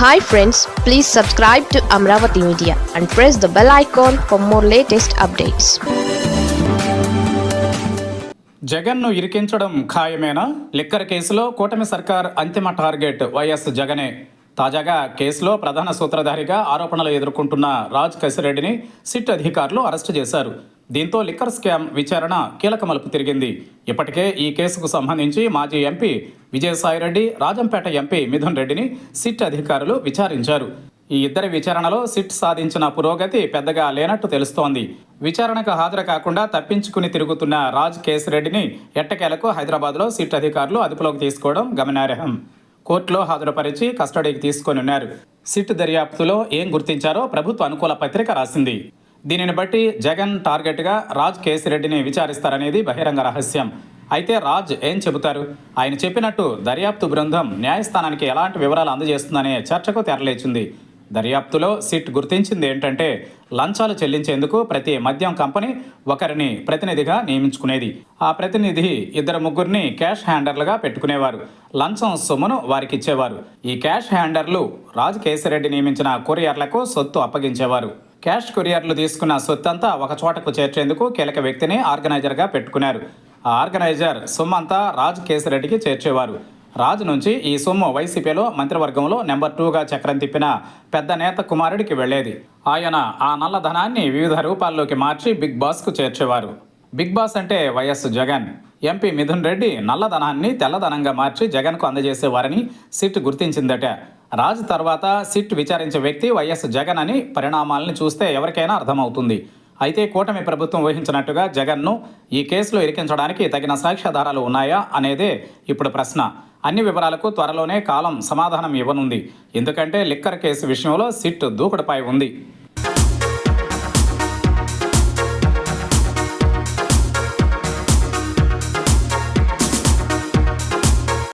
Hi friends please subscribe to Amaravati media and press the bell icon for more latest updates జగన్ను ఇరికించడం ఖాయమేనా? Liquor కేసులో కూటమి సర్కార్ అంతిమ టార్గెట్ వైఎస్ జగనే. తాజాగా కేసులో ప్రధాన సూత్రధారిగా ఆరోపణలు ఎదుర్కొంటున్న రాజ్ కసిరెడ్డిని సిట్ అధికారులు అరెస్టు చేశారు. దీంతో లిక్కర్ స్కామ్ విచారణ కీలక మలుపు తిరిగింది. ఇప్పటికే ఈ కేసుకు సంబంధించి మాజీ ఎంపీ విజయసాయిరెడ్డి రాజంపేట ఎంపీ మిథున్ రెడ్డిని సిట్ అధికారులు విచారించారు. ఈ ఇద్దరి విచారణలో సిట్ సాధించిన పురోగతి పెద్దగా లేనట్టు తెలుస్తోంది. విచారణకు హాజరు కాకుండా తప్పించుకుని తిరుగుతున్న రాజ్ కేసిరెడ్డిని ఎట్టకేలకు హైదరాబాద్లో సిట్ అధికారులు అదుపులోకి తీసుకోవడం గమనార్హం. కోర్టులో హాజరుపరిచి కస్టడీకి తీసుకొని ఉన్నారు. సిట్ దర్యాప్తులో ఏం గుర్తించారో ప్రభుత్వ అనుకూల పత్రిక రాసింది. దీనిని బట్టి జగన్ టార్గెట్గా రాజ్ కేసిరెడ్డిని విచారిస్తారనేది బహిరంగ రహస్యం. అయితే రాజ్ ఏం చెబుతారు? ఆయన చెప్పినట్టు దర్యాప్తు బృందం న్యాయస్థానానికి ఎలాంటి వివరాలు అందజేస్తుందనే చర్చకు తెరలేచింది. దర్యాప్తులో సిట్ గుర్తించింది ఏంటంటే లంచాలు చెల్లించేందుకు ప్రతి మద్యం కంపెనీ ఒకరిని ప్రతినిధిగా నియమించుకునేది. ఆ ప్రతినిధి ఇద్దరు ముగ్గురిని క్యాష్ హ్యాండర్లుగా పెట్టుకునేవారు. లంచం సొమ్మును వారికి ఇచ్చేవారు ఈ క్యాష్ హ్యాండర్లు రాజ్ కేసిరెడ్డి నియమించిన కొరియర్లకు సొత్తు అప్పగించేవారు. క్యాష్ కొరియర్లు తీసుకున్న సొత్తంతా ఒక చోటకు చేర్చేందుకు కీలక వ్యక్తిని ఆర్గనైజర్గా పెట్టుకున్నారు. ఆ ఆర్గనైజర్ సొమ్మంతా రాజ్ కేసిరెడ్డికి చేర్చేవారు. రాజు నుంచి ఈ సొమ్ము వైసీపీలో మంత్రివర్గంలో నెంబర్ టూగా చక్రం తిప్పిన పెద్ద నేత కుమారుడికి వెళ్ళేది. ఆయన ఆ నల్లధనాన్ని వివిధ రూపాల్లోకి మార్చి బిగ్ బాస్కు చేర్చేవారు. బిగ్ బాస్ అంటే వైఎస్ జగన్. ఎంపీ మిథున్ రెడ్డి నల్లధనాన్ని తెల్లధనంగా మార్చి జగన్కు అందజేసేవారని సిట్ గుర్తించిందట. రాజు తర్వాత సిట్ విచారించే వ్యక్తి వైఎస్ జగన్ అని పరిణామాలను చూస్తే ఎవరికైనా అర్థమవుతుంది. అయితే కూటమి ప్రభుత్వం వహించినట్టుగా జగన్ను ఈ కేసులో ఇరికించడానికి తగిన సాక్ష్యాధారాలు ఉన్నాయా అనేదే ఇప్పుడు ప్రశ్న. అన్ని వివరాలకు త్వరలోనే కాలం సమాధానం ఇవ్వనుంది. ఎందుకంటే లిక్కర్ కేసు విషయంలో సిట్ దూకుడుపై ఉంది.